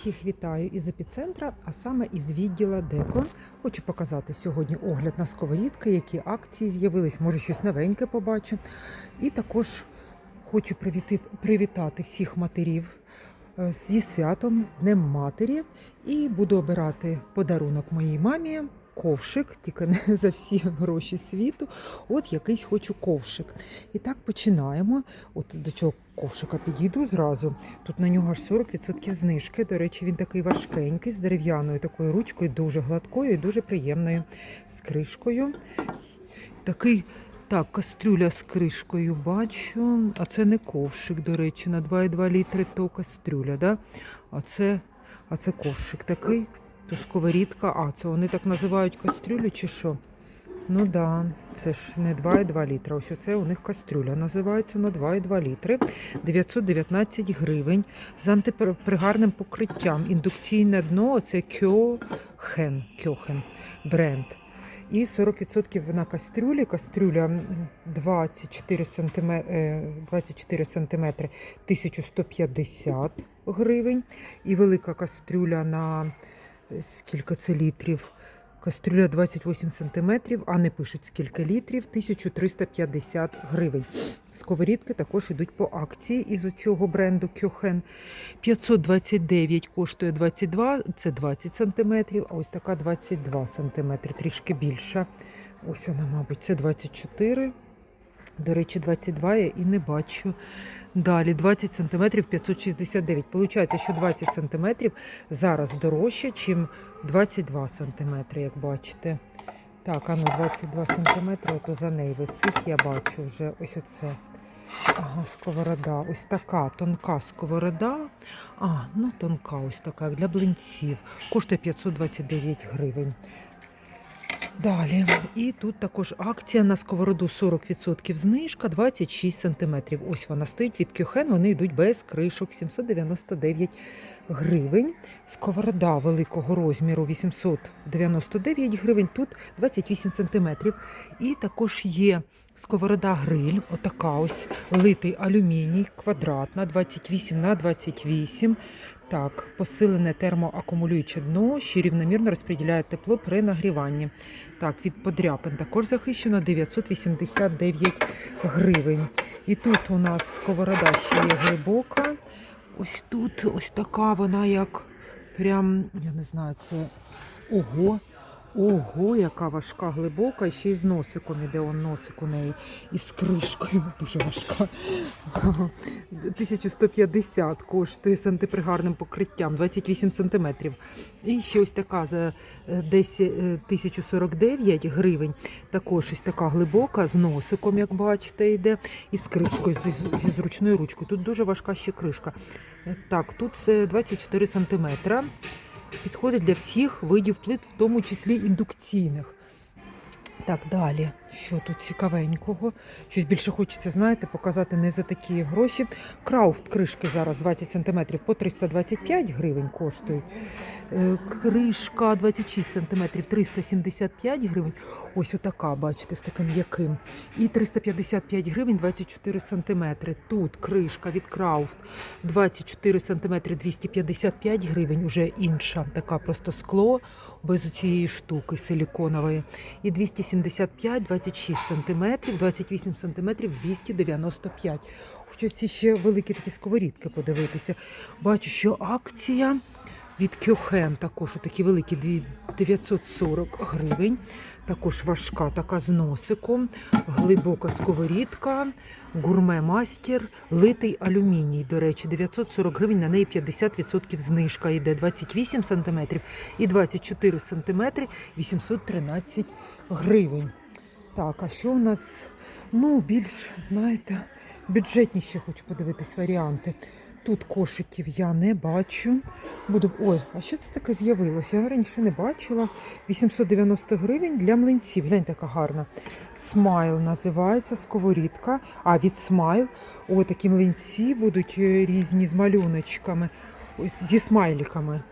Всіх вітаю із епіцентра, а саме із відділа Деко. Хочу показати сьогодні огляд на сковорідки, які акції з'явились, може щось новеньке побачу. І також хочу привіти- привітати всіх матерів е, зі святом Днем Матері. І буду обирати подарунок моїй мамі. Ковшик, тільки не за всі гроші світу. От якийсь хочу ковшик. І так починаємо. От до цього ковшика підійду зразу. Тут на нього аж 40% знижки. До речі, він такий важкенький, з дерев'яною такою ручкою, дуже гладкою і дуже приємною з кришкою. Такий. Так, кастрюля з кришкою бачу. А це не ковшик, до речі, на 2,2 літри то кастрюля, да? а, це, а це ковшик такий, то сковорідка. А, це вони так називають кастрюлю чи що? Ну да, це ж не 2,2 літра. Ось оце у них кастрюля називається на 2,2 літри. 919 гривень з антипригарним покриттям. Індукційне дно це Кьохен, Кьохен бренд. І 40% на кастрюлі. Кастрюля 24 см, 24 см 1150 гривень. І велика кастрюля на скільки це літрів? Кастрюля 28 см, а не пишуть скільки літрів, 1350 гривень. Сковорідки також йдуть по акції із цього бренду Кьохен. 529 коштує 22, це 20 см, а ось така 22 см, трішки більша. Ось вона, мабуть, це 24 до речі, 22 я і не бачу. Далі 20 см 569. Получається, що 20 см зараз дорожче, ніж 22 см, як бачите. Так, а ну 22 см, то за неї висить, я бачу вже ось оце. Ага, сковорода. Ось така тонка сковорода. А, ну тонка, ось така, для блинців. Коштує 529 гривень. Далі. І тут також акція на сковороду 40% знижка 26 см. Ось вона стоїть від Кюхен, вони йдуть без кришок 799 гривень. Сковорода великого розміру 899 гривень, тут 28 см. І також є сковорода гриль, отака ось литий алюміній, квадратна 28 на 28. Так, посилене термоакумулююче дно, що рівномірно розподіляє тепло при нагріванні. Так, від подряпин також захищено 989 гривень. І тут у нас сковорода ще є глибока. Ось тут ось така вона як прям, я не знаю, це ого. Ого, яка важка глибока, і ще й з носиком іде он носик у неї. І з кришкою дуже важка. 1150 коштує з антипригарним покриттям, 28 сантиметрів. І ще ось така за е, десь е, 1049 гривень. Також ось така глибока, з носиком, як бачите, йде, і з кришкою, зі, зі зручною ручкою. Тут дуже важка ще кришка. Е, Так, тут це 24 сантиметра підходить для всіх видів плит, в тому числі індукційних. Так, далі, що тут цікавенького? Щось більше хочеться, знаєте, показати не за такі гроші. Крауфт кришки зараз 20 см по 325 гривень коштують. Е, Кришка 26 см 375 гривень. Ось отака, бачите, з таким м'яким. І 355 гривень 24 см. Тут кришка від Крауфт 24 см 255 гривень, уже інша, така просто скло без цієї штуки силіконової. І 275 26 см, 28 см 295. Хочу ці ще великі такі сковорідки подивитися. Бачу, що акція від Кьохен також такі великі 940 гривень. Також важка така з носиком, глибока сковорідка, гурме мастер, литий алюміній. До речі, 940 гривень, на неї 50% знижка йде 28 см і 24 см 813 гривень. Так, а що у нас? Ну, більш, знаєте, бюджетніше хочу подивитись варіанти. Тут кошиків я не бачу. Буду. Ой, а що це таке з'явилось? Я раніше не бачила. 890 гривень для млинців. Глянь, така гарна. Смайл називається сковорідка. А від смайл. О, такі млинці будуть е, різні з малюночками. Зі смайликами.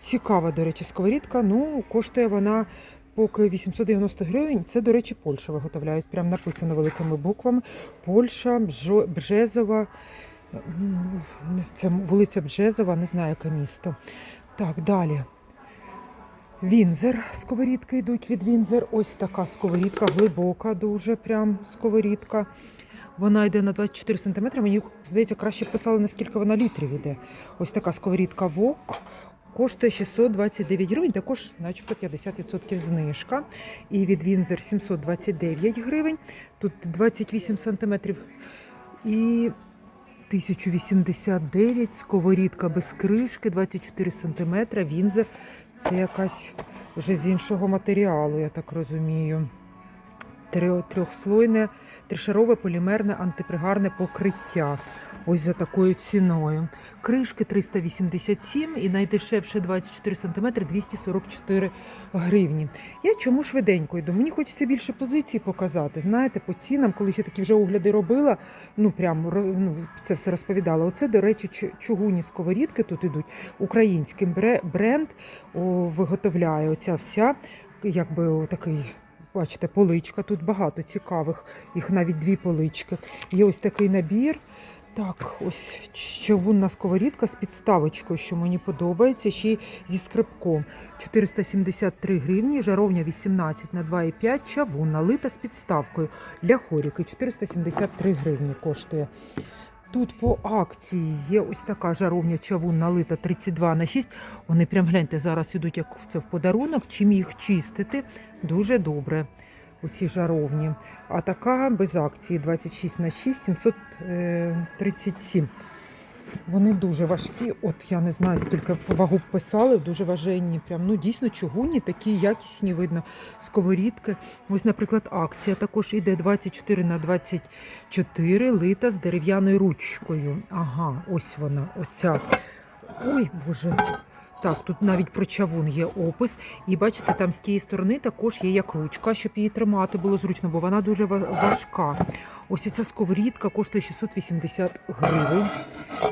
Цікава, до речі, сковорідка. Ну, коштує вона поки 890 гривень. Це, до речі, Польща виготовляють. Прям написано великими буквами. Польща, Бжезова. Це вулиця Бджезова, не знаю, яке місто. Так, далі. Вінзер, сковорідки йдуть від Вінзер. Ось така сковорідка, глибока, дуже прям сковорідка. Вона йде на 24 см. Мені здається, краще писали, наскільки вона літрів йде. Ось така сковорідка ВОК. Коштує 629 гривень, також, начебто, 50% знижка. І від Вінзер 729 гривень. Тут 28 см. І 1089, сковорідка без кришки, 24 см. Вінзер це якась вже з іншого матеріалу, я так розумію. Трьохслойне, тришарове полімерне антипригарне покриття. Ось за такою ціною. Кришки 387 і найдешевше 24 см 244 гривні. Я чому швиденько йду? Мені хочеться більше позицій показати. Знаєте, по цінам, колись я такі вже огляди робила, ну прям ну, це все розповідала. Оце, до речі, чу- чугунні сковорідки тут ідуть. Український бре- бренд виготовляє оця вся, якби такий. Бачите, поличка, тут багато цікавих, їх навіть дві полички. Є ось такий набір. Так, ось човунна сковорідка з підставочкою, що мені подобається, ще й зі скрипком. 473 гривні, жаровня 18 на 2,5, чавунна, лита з підставкою для хоріки. 473 гривні коштує. Тут по акції є ось така жаровня чавунна лита 32 на 6. Вони прям гляньте, зараз ідуть як це в подарунок. Чим їх чистити? Дуже добре. Оці жаровні. А така без акції 26 на 6 737. Вони дуже важкі. От я не знаю, скільки вагу писали, дуже важенні. Прям ну дійсно чугунні, такі якісні видно. Сковорідки. Ось, наприклад, акція також іде 24 на 24 лита з дерев'яною ручкою. Ага, ось вона, оця. Ой, Боже. Так, тут навіть про чавун є опис. І бачите, там з тієї сторони також є як ручка, щоб її тримати було зручно, бо вона дуже важка. Ось ця сковорідка коштує 680 гривень.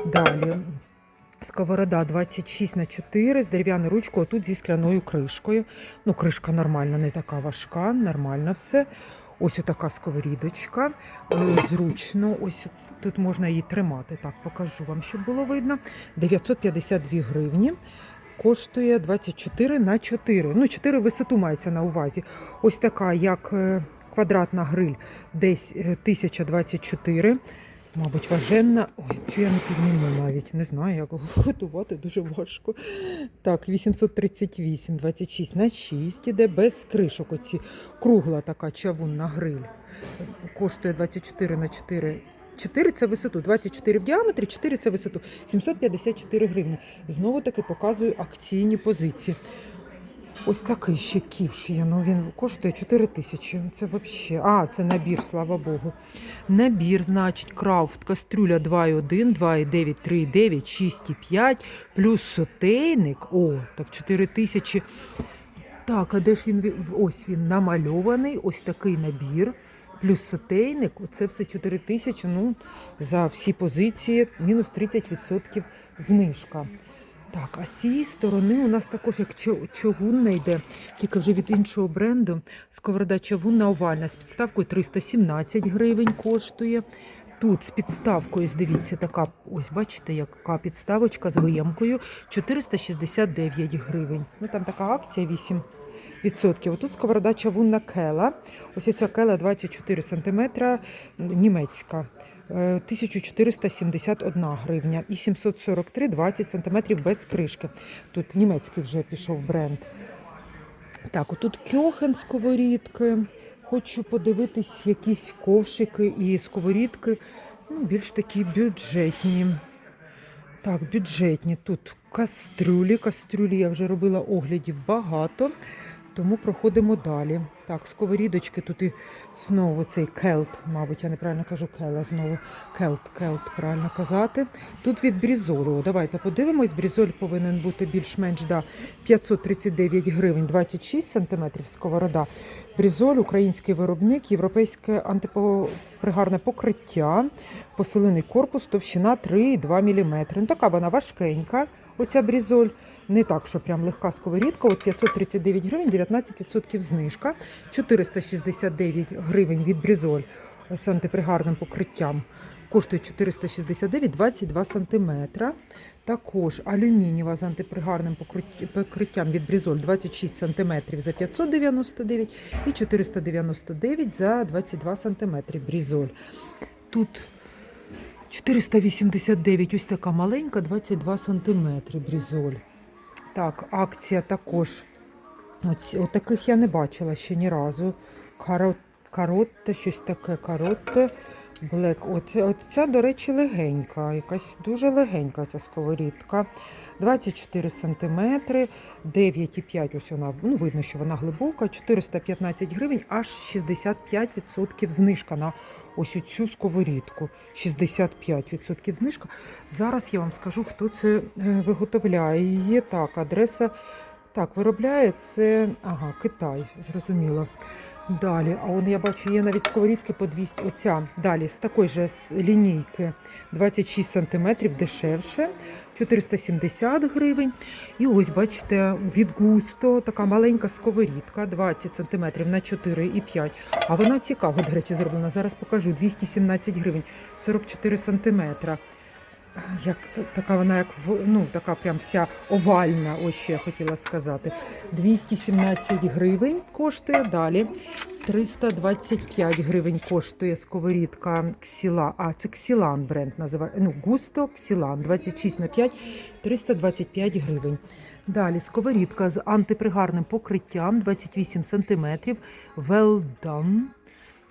Далі. Сковорода 26 на 4 з дерев'яною ручкою, а тут зі скляною кришкою. Ну, кришка нормальна, не така важка, нормально все. Ось така сковорідочка. Е, Зручно, ось тут можна її тримати. Так, покажу вам, щоб було видно. 952 гривні. Коштує 24 на 4. Ну, 4 висоту мається на увазі. Ось така, як е, квадратна гриль, десь е, 1024. Мабуть, важенна. Ой, цю я не підніму навіть. Не знаю, як готувати, дуже важко. Так, 838, 26 на 6 іде без кришок. Оці кругла така чавунна гриль. Коштує 24 на 4. 4 це висоту, 24 в діаметрі, 4 це висоту, 754 гривні. Знову таки показую акційні позиції. Ось такий ще ківш є. Ну він коштує 4 тисячі. Це взагалі. А, це набір, слава Богу. Набір, значить, крафт, кастрюля 2,1, 2,9, 3,9, 6,5, плюс сотейник. О, так 4 тисячі. Так, а де ж він? Ось він намальований, ось такий набір. Плюс сотейник, це все 4 тисячі. Ну, за всі позиції мінус 30% знижка. Так, а з цієї сторони у нас також як чогунна йде, тільки вже від іншого бренду. Сковорода чавунна овальна з підставкою 317 гривень коштує. Тут з підставкою, дивіться, така, ось бачите, яка підставочка з виямкою 469 гривень. Ну там така акція 8 відсотків. Тут сковорода чавунна кела. Ось ця кела 24 см, німецька. Е, 1471 гривня і 743 20 см без кришки. Тут німецький вже пішов бренд. Так, отут кьохен сковорідки. Хочу подивитись якісь ковшики і сковорідки. Ну, більш такі бюджетні. Так, бюджетні. Тут кастрюлі. Кастрюлі я вже робила оглядів багато, тому проходимо далі. Так, сковорідочки тут і знову цей келт, мабуть, я неправильно кажу кела, знову келт, келт, правильно казати. Тут від брізолу. Давайте подивимось. Брізоль повинен бути більш-менш да, 539 гривень, 26 сантиметрів сковорода. Брізоль, український виробник, європейське антипригарне покриття, посилений корпус, товщина 3,2 мм. Ну, така вона важкенька, оця брізоль. Не так, що прям легка сковорідка. От 539 гривень, 19% знижка. 469 гривень від брізоль з антипригарним покриттям. Коштує 469 22 см. Також алюмінієва з антипригарним покриттям від Брізоль 26 см за 599 і 499 за 22 см Брізоль. Тут 489, ось така маленька, 22 см Брізоль. Так, акція також. От таких я не бачила ще ні разу. Карот, каротте, щось таке, каротте. Блек. От, от ця, до речі, легенька, якась дуже легенька ця сковорідка. 24 см, 9,5 ось вона, ну видно, що вона глибока, 415 гривень, аж 65% знижка на ось цю сковорідку. 65% знижка. Зараз я вам скажу, хто це е, виготовляє її. Так, адреса так, виробляє це ага, Китай, зрозуміло. Далі, а он я бачу, є навіть сковорідки по 200. Оця далі з такої з лінійки 26 см дешевше, 470 гривень. І ось бачите, від густо така маленька сковорідка 20 см на 4,5. А вона цікаво, до речі, зроблена. Зараз покажу 217 гривень, 44 см. Як така вона, як в- ну така прям вся овальна, ось що я хотіла сказати. 217 гривень коштує далі. 325 гривень коштує сковорідка Ксіла. А це Ксілан бренд називає. Ну, Густо Ксілан 26 на 5, 325 гривень. Далі сковорідка з антипригарним покриттям 28 см. Well done.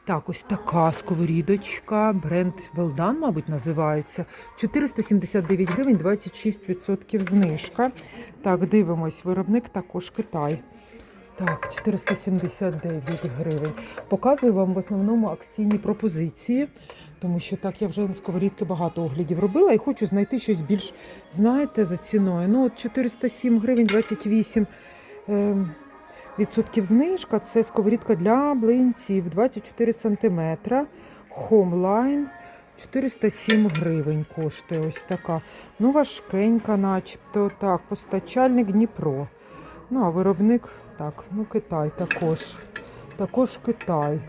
Так, ось така сковорідочка, бренд Велдан, мабуть, називається. 479 гривень, 26% знижка. Так, дивимось, виробник також Китай. Так, 479 гривень. Показую вам в основному акційні пропозиції, тому що так я вже на сковорідки багато оглядів робила і хочу знайти щось більш, знаєте, за ціною. Ну, от 407 гривень 28 ем, відсотків знижка. Це сковорідка для блинців 24 см. Homeline 407 гривень коштує ось така. Ну, важкенька, начебто. Так, постачальник Дніпро. Ну, а виробник, так, ну Китай також. Також Китай.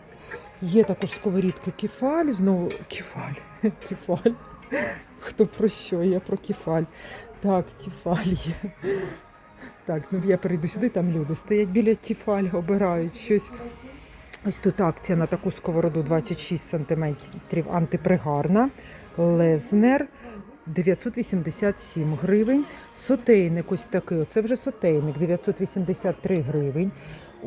Є також сковорідки кефаль, знову кефаль. Кефаль. Хто про що? Я про кефаль. Так, кефаль є. Так, ну я прийду сюди, там люди стоять біля тіфаль, обирають щось. Ось тут акція на таку сковороду 26 см антипригарна. Лезнер 987 гривень. Сотейник ось такий. Оце вже сотейник 983 гривень.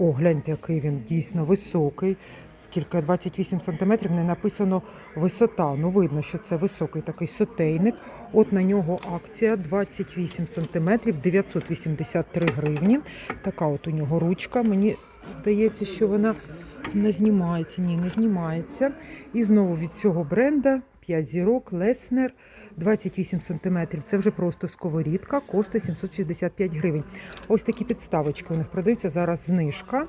О, гляньте, який він дійсно високий. Скільки 28 см не написано висота. Ну, видно, що це високий такий сотейник. От на нього акція 28 см 983 гривні. Така от у нього ручка. Мені здається, що вона не знімається. Ні, не знімається. І знову від цього бренда 5 зірок, Леснер, 28 см. Це вже просто сковорідка, коштує 765 гривень. Ось такі підставочки у них продаються зараз знижка.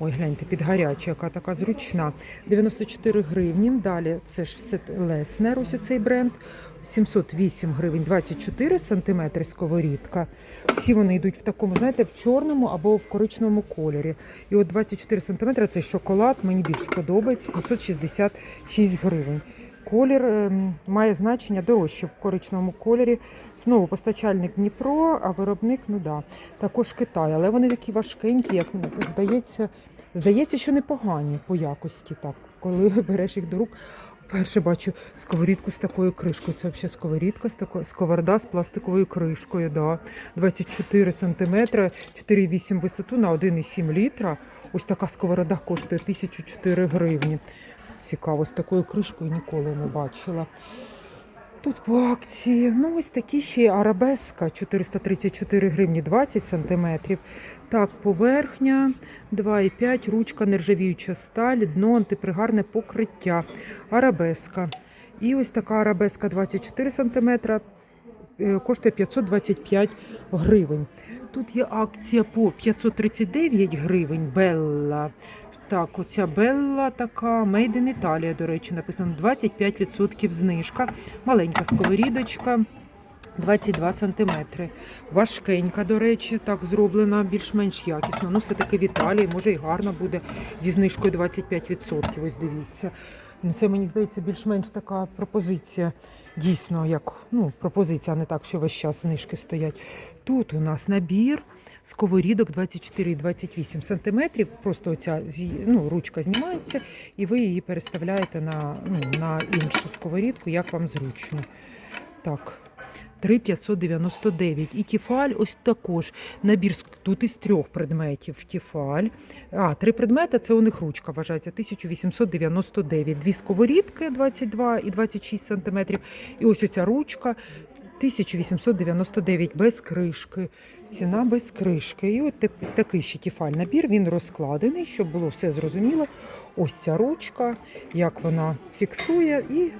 Ой, гляньте, підгаряча, яка така зручна. 94 гривні. Далі це ж все Леснер, ось цей бренд. 708 гривень, 24 сантиметри сковорідка. Всі вони йдуть в такому, знаєте, в чорному або в коричневому кольорі. І от 24 сантиметри цей шоколад мені більш подобається, 766 гривень. Колір ем, має значення дорожче в коричневому кольорі. Знову постачальник Дніпро, а виробник, ну да, також Китай. Але вони такі важкенькі, як здається, здається, що непогані по якості. Так, коли береш їх до рук. Перше бачу сковорідку з такою кришкою. Це взагалі сковорідка з такою сковорода з пластиковою кришкою. Да. 24 см, 4,8 висоту на 1,7 літра. Ось така сковорода коштує 1004 гривні. Цікаво, з такою кришкою ніколи не бачила. Тут по акції, ну ось такі ще арабеска 434 гривні 20 сантиметрів. Так, поверхня 2,5, ручка, нержавіюча сталь, дно, антипригарне покриття. Арабеска. І ось така арабеска 24 сантиметра. е, Коштує 525 гривень. Тут є акція по 539 гривень Белла. Так, оця Белла така, Made in Italia, до речі, написано 25% знижка. Маленька сковорідочка. 22 сантиметри. Важкенька, до речі, так зроблена більш-менш якісно. Ну, все-таки в Італії, може і гарно буде зі знижкою 25%. Ось дивіться. Ну, це мені здається більш-менш така пропозиція. Дійсно, як ну, пропозиція, а не так, що весь час знижки стоять. Тут у нас набір сковорідок 24 і 28 сантиметрів. Просто оця ну, ручка знімається, і ви її переставляєте на, ну, на іншу сковорідку, як вам зручно. Так. 3,599. І тіфаль ось також. Набір тут із трьох предметів. Тіфаль. А, три предмети це у них ручка вважається. 1899. Дві сковорідки 22 і 26 сантиметрів. І ось оця ручка 1899 без кришки. Ціна без кришки. І от такий ще тіфаль набір. Він розкладений, щоб було все зрозуміло. Ось ця ручка, як вона фіксує. І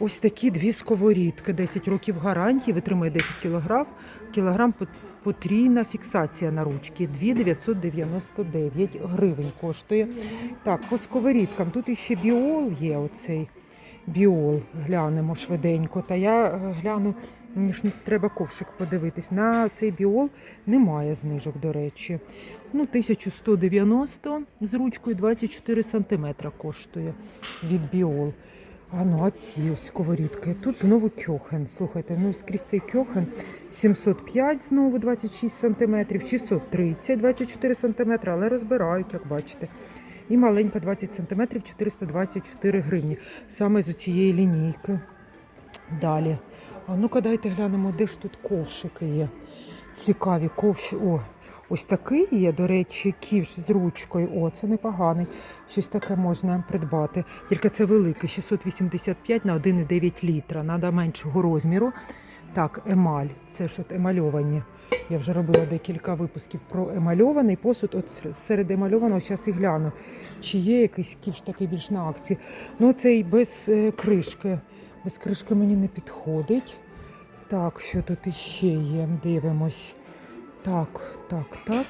Ось такі дві сковорідки, 10 років гарантії, витримує 10 кілограм. Кілограм потрійна фіксація на ручки. 2,999 гривень коштує. Так, по сковорідкам. Тут іще біол є оцей біол. Глянемо швиденько. Та я е, гляну, мені ж треба ковшик подивитись. На цей біол немає знижок, до речі. Ну, 1190 з ручкою 24 сантиметра коштує від біол. А ну, а ці ось сковорідки. Тут знову кьохен. Слухайте, ну скрізь цей кьохен 705 знову 26 сантиметрів, 630 24 сантиметри, але розбирають, як бачите. І маленька 20 сантиметрів 424 гривні. Саме з цієї лінійки. Далі. А ну-ка дайте глянемо, де ж тут ковшики є. Цікаві ковші. О, ось такий є, до речі, ківш з ручкою. О, це непоганий. Щось таке можна придбати. Тільки це великий, 685 на 1,9 літра. Надо меншого розміру. Так, емаль. Це ж от емальовані. Я вже робила декілька випусків про емальований посуд. От серед емальованого зараз і гляну, чи є якийсь ківш такий більш на акції. Ну, цей без е, кришки. Без кришки мені не підходить. Так, що тут іще є? Дивимось. Так, так, так.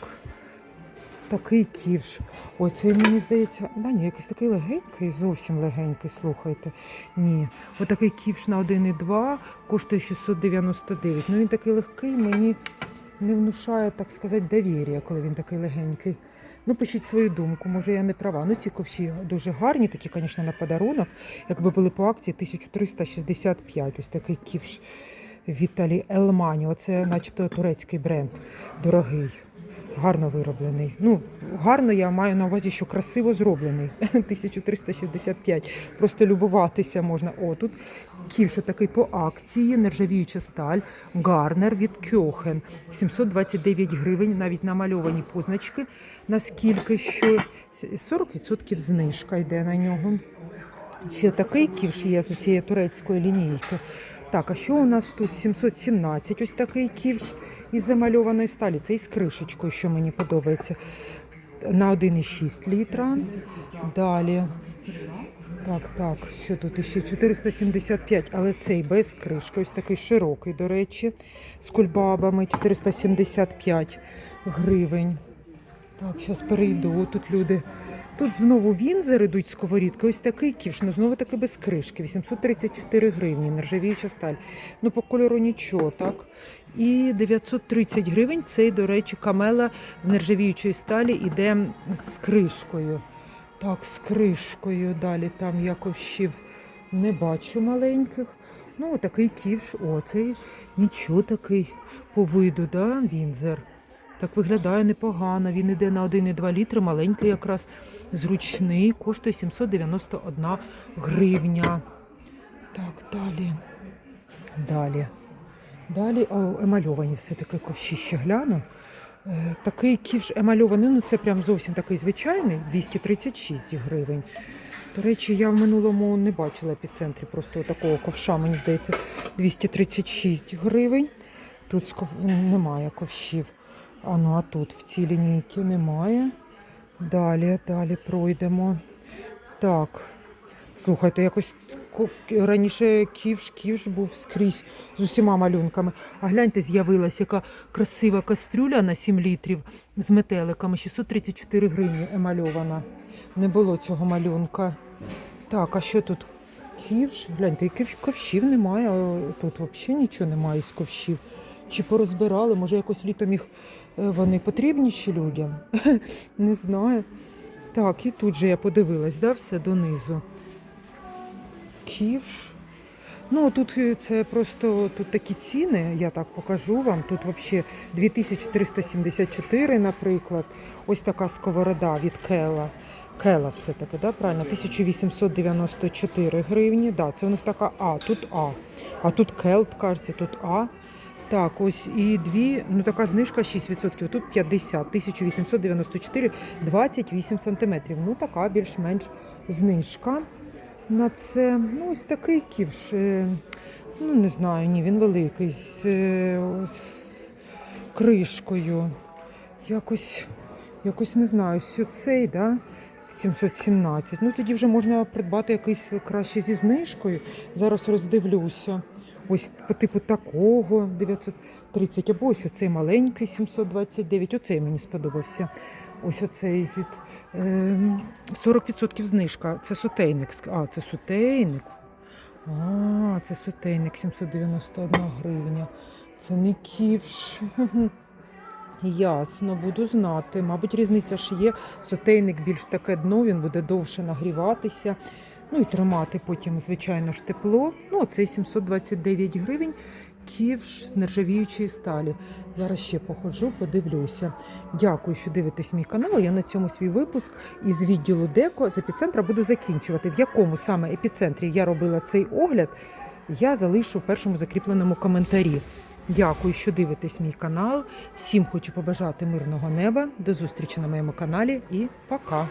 Такий ківш. Оцей мені здається, да ні, якийсь такий легенький, зовсім легенький, слухайте. Ні. Отакий ківш на 1,2 коштує 699. Ну він такий легкий, мені не внушає, так сказати, довір'я, коли він такий легенький. Ну, пишіть свою думку, може я не права. Ну, ці ковші дуже гарні, такі, звісно, на подарунок. Якби були по акції 1365. Ось такий ківш Віталій Елманіо. Оце начебто турецький бренд. Дорогий. Гарно вироблений. Ну, гарно я маю на увазі, що красиво зроблений. 1365. Просто любуватися можна. О, тут ківш такий по акції, нержавіюча сталь, гарнер від Кьохен. 729 гривень, навіть намальовані позначки. Наскільки що 40% знижка йде на нього. Ще такий ківш є з цієї турецької лінійки. Так, а що у нас тут? 717, ось такий ківш із замальованої сталі. Це із кришечкою, що мені подобається. На 1,6 літра. Далі. Так, так, що тут іще? 475, але цей без кришки. Ось такий широкий, до речі, з кульбабами. 475 гривень. Так, зараз перейду. Тут люди. Тут знову вінзер ідуть сковорідки. Ось такий ківш, ну знову таки без кришки. 834 гривні, нержавіюча сталь. Ну, по кольору нічого, так. І 930 гривень цей, до речі, камела з нержавіючої сталі іде з кришкою. Так, з кришкою. Далі там я ковшів не бачу маленьких. Ну, такий ківш. О, цей нічого такий по виду, да, вінзер. Так виглядає непогано. Він іде на 1,2 літри, маленький якраз зручний, коштує 791 гривня. Так, далі. Далі. Далі о, емальовані все-таки ковші ще гляну. Е, Такий ківш емальований, ну це прям зовсім такий звичайний, 236 гривень. До речі, я в минулому не бачила епіцентрі просто такого ковша, мені здається, 236 гривень. Тут немає ковшів. А ну а тут в цій лінійці немає. Далі, далі пройдемо. Так. Слухайте, якось раніше ківш, ківш був скрізь з усіма малюнками. А гляньте, з'явилася яка красива кастрюля на 7 літрів з метеликами. 634 гривні емальована. Не було цього малюнка. Так, а що тут? Ківш? Гляньте, яких ковшів немає. Тут взагалі нічого немає з ковшів. Чи порозбирали, може якось літом їх е, вони потрібніші людям? Не знаю. Так, і тут же я подивилась, да, все донизу. ківш. Ну, тут е, це просто тут такі ціни, я так покажу вам. Тут взагалі 2374, наприклад. Ось така сковорода від Кела. Кела все-таки, да, правильно? 1894 гривні. Да, це у них така А, тут А. А тут Келт, кажеться, тут А. Так, ось і дві, ну така знижка 6%, тут 50, 1894, 28 сантиметрів. Ну, така більш-менш знижка на це. Ну, ось такий ківш. е, Ну, не знаю, ні, він великий, з, е, з кришкою. Якось, якось не знаю, ось цей, да? 717. Ну, тоді вже можна придбати якийсь краще зі знижкою. Зараз роздивлюся. Ось по типу такого 930, або ось оцей маленький 729. Оцей мені сподобався. Ось оцей від ем, 40% знижка. Це сотейник. А, це сотейник. А, це сотейник 791 гривня. Це не ківш. Ясно, буду знати. Мабуть, різниця ж є. Сотейник більш таке дно, він буде довше нагріватися. Ну і тримати потім, звичайно ж, тепло. Ну, оцей 729 гривень. Ківш з нержавіючої сталі. Зараз ще походжу, подивлюся. Дякую, що дивитесь мій канал. Я на цьому свій випуск із відділу Деко з епіцентра буду закінчувати. В якому саме епіцентрі я робила цей огляд, я залишу в першому закріпленому коментарі. Дякую, що дивитесь мій канал. Всім хочу побажати мирного неба. До зустрічі на моєму каналі і пока!